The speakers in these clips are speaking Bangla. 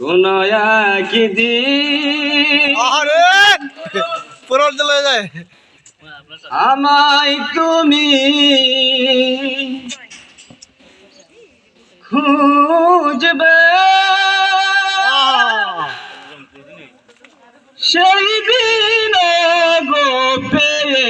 কোন আরে চলে যায়। আমায় তুমি খুঁজবে। সেই দিন গো পেয়ে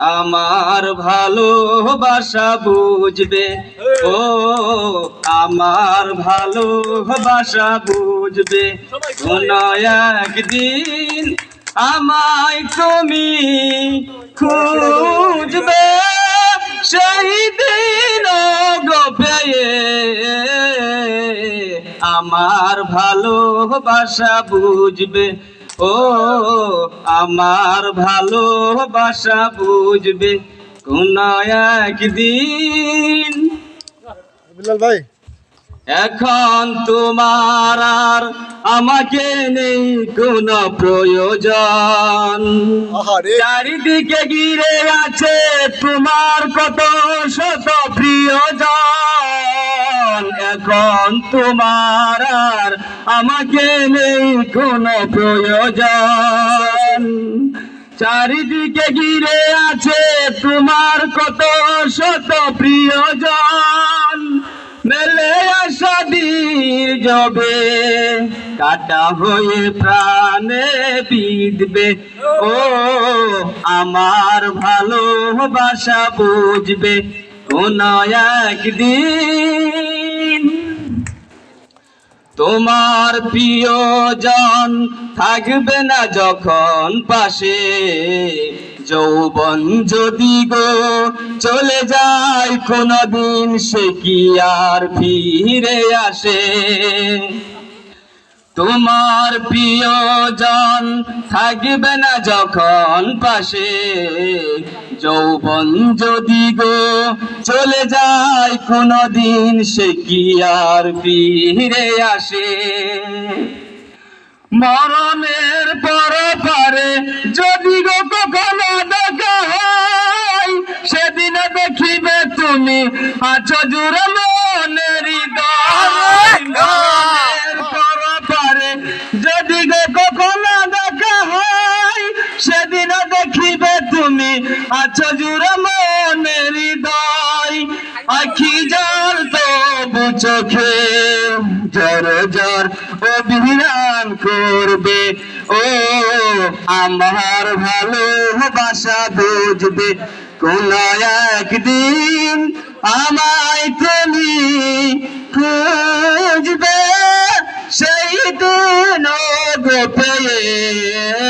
আমার ভালোবাসা বুঝবে। ও, আমার ভালোবাসা বুঝবে। একদিন আমায় তুমি খুঁজবে। সেই দিন আমার ভালোবাসা বুঝবে। ও আমার ভালোবাসা বুঝবে কোন একদিন? বিলাল ভাই। এখন তোমার আর আমাকে নেই কোনো প্রয়োজন। চারিদিকে ঘিরে আছে তোমার কত শত প্রিয়জন। এখন তোমার আর আমাকে নেই কোনো প্রয়োজন। চারিদিকে ঘিরে আছে তোমার কত শত প্রিয়জন। মেলে আশা দির জবে কাটা হয়ে প্রাণে বিদবে ও, আমার ভালোবাসা বুঝবে, কোন একদিন তোমার প্রিয়জন থাকবে না যখন পাশে। যৌবন যদি গো চলে যায়, কোনদিন সে কি আর ফিরে আসে? তোমার প্রিয়জন থাকবে না যখন পাশে। যৌবন যদি গো চলে যায়, কোনদিন সে কি আর ফিরে আসে? মরণের পর পারে যদি গো কখনো দেখা হয়, সেদিন দেখিবে তুমি আছো জুড়ে মনের হৃদয় মরণের পর পারে যদি গো কখনো দেখা হয় সেদিন দেখিবে তুমি আছো জুড়ে মনের হৃদয়, আখি জল তবু চোখে। জর জর অভিরান করবে। ও, আমার ভালোবাসা বুঝবে। কোন একদিন আমায় তুমি খুঁজবে, সেই দিন পেয়ে